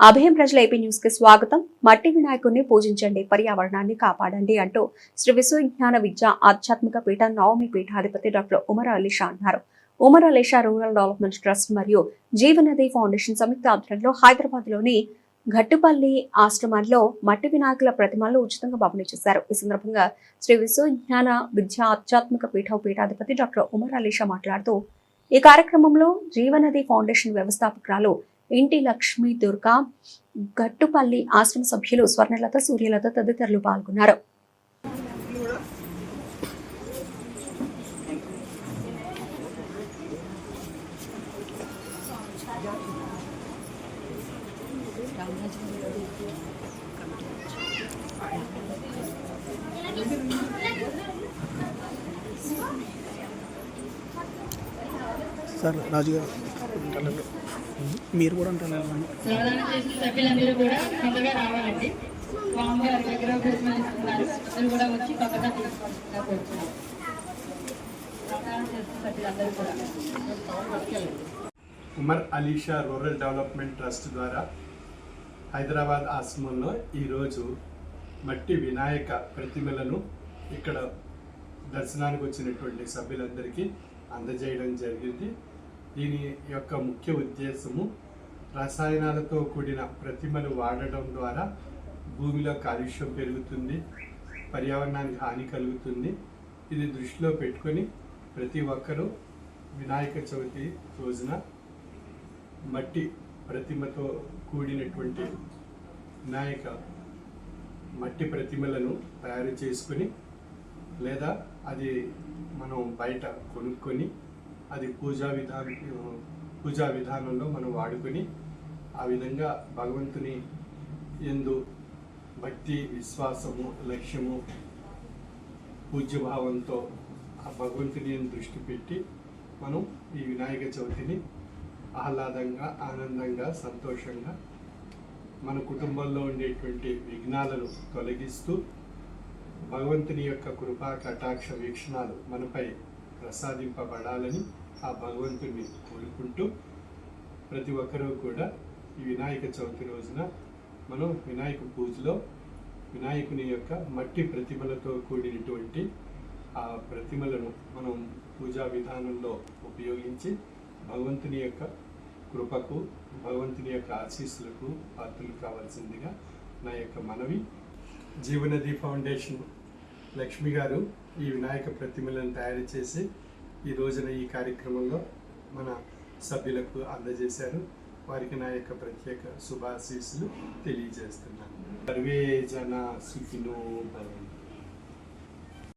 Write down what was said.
అభయం ప్రజల ఏపీ న్యూస్కి స్వాగతం. మట్టి వినాయకుడిని పూజించండి పర్యావరణాన్ని కాపాడండి అంటూ శ్రీ విశ్వవిజ్ఞాన విద్య ఆధ్యాత్మిక పీఠ నవమి పీఠాధిపతి డాక్టర్ ఉమర్ అలీషా అన్నారు. Umar Alisha rural development trust మరియు జీవనది ఫౌండేషన్ సంయుక్త ఆధ్వర్యంలో హైదరాబాద్లోని ఘట్టుపల్లి ఆశ్రమాల్లో మట్టి వినాయకుల ప్రతిమలను ఉచితంగా పంపిణీ చేశారు. ఈ సందర్భంగా శ్రీ విశ్వవిజ్ఞాన విద్య ఆధ్యాత్మిక పీఠ పీఠాధిపతి డాక్టర్ ఉమర్ అలీషా మాట్లాడుతూ ఈ కార్యక్రమంలో జీవనది ఫౌండేషన్ వ్యవస్థాపకురాలు ఇంటి లక్ష్మీ దుర్గా గట్టుపల్లి ఆశ్రమ సభ్యులు స్వర్ణలత సూర్యలత తదితరులు పాల్గొన్నారు. సార్ రాజుగారు. మీరు కూడా చేసిన సభ్యులందరూ కూడా రావాలండి. స్వామివారి దగ్గర కూర్చొనిస్తున్నారు అందరూ కూడా వచ్చి తొందరగా తీసుకోవాల్సిందిగా కోరుతున్నాం శ్రమదానం చేసిన సభ్యులందరూ కూడా. Umar Alisha rural development trust ద్వారా హైదరాబాద్ ఆశ్రమంలో ఈరోజు మట్టి వినాయక ప్రతిమలను ఇక్కడ దర్శనానికి వచ్చినటువంటి సభ్యులందరికీ అందజేయడం జరిగింది. దీని యొక్క ముఖ్య ఉద్దేశము రసాయనాలతో కూడిన ప్రతిమలు వాడడం ద్వారా భూమిలో కాలుష్యం పెరుగుతుంది పర్యావరణానికి హాని కలుగుతుంది. ఇది దృష్టిలో పెట్టుకొని ప్రతి ఒక్కరూ వినాయక చవితి రోజున మట్టి ప్రతిమతో కూడినటువంటి వినాయక మట్టి ప్రతిమలను తయారు చేసుకొని లేదా అది మనం బయట కొనుక్కొని అది పూజా విధాన పూజా విధానంలో మనం వాడుకొని ఆ విధంగా భగవంతుని ఎందు భక్తి విశ్వాసము లక్ష్యము పూజ్యభావంతో ఆ భగవంతుని దృష్టి పెట్టి మనం ఈ వినాయక చవితిని ఆహ్లాదంగా ఆనందంగా సంతోషంగా మన కుటుంబంలో ఉండేటువంటి విఘ్నాలను తొలగిస్తూ భగవంతుని యొక్క కృపా కటాక్ష వీక్షణాలు మనపై ప్రసాదింపబడాలని ఆ భగవంతుని కోరుకుంటూ ప్రతి ఒక్కరూ కూడా ఈ వినాయక చవితి రోజున మనం వినాయక పూజలో వినాయకుని యొక్క మట్టి ప్రతిమలతో కూడినటువంటి ఆ ప్రతిమలను మనం పూజా విధానంలో ఉపయోగించి భగవంతుని యొక్క కృపకు భగవంతుని యొక్క ఆశీస్సులకు పాత్రలు కావాల్సిందిగా నా యొక్క మనవి జీవనది ఫౌండేషన్ లక్ష్మి గారు ఈ వినాయక ప్రతిమలను తయారు చేసి ఈ రోజున ఈ కార్యక్రమంలో మన సభ్యులకు అందజేశారు. వారికి నా యొక్క ప్రత్యేక శుభాశీస్సులు తెలియజేస్తున్నాను. సర్వే జన సుఖినో భవంతు.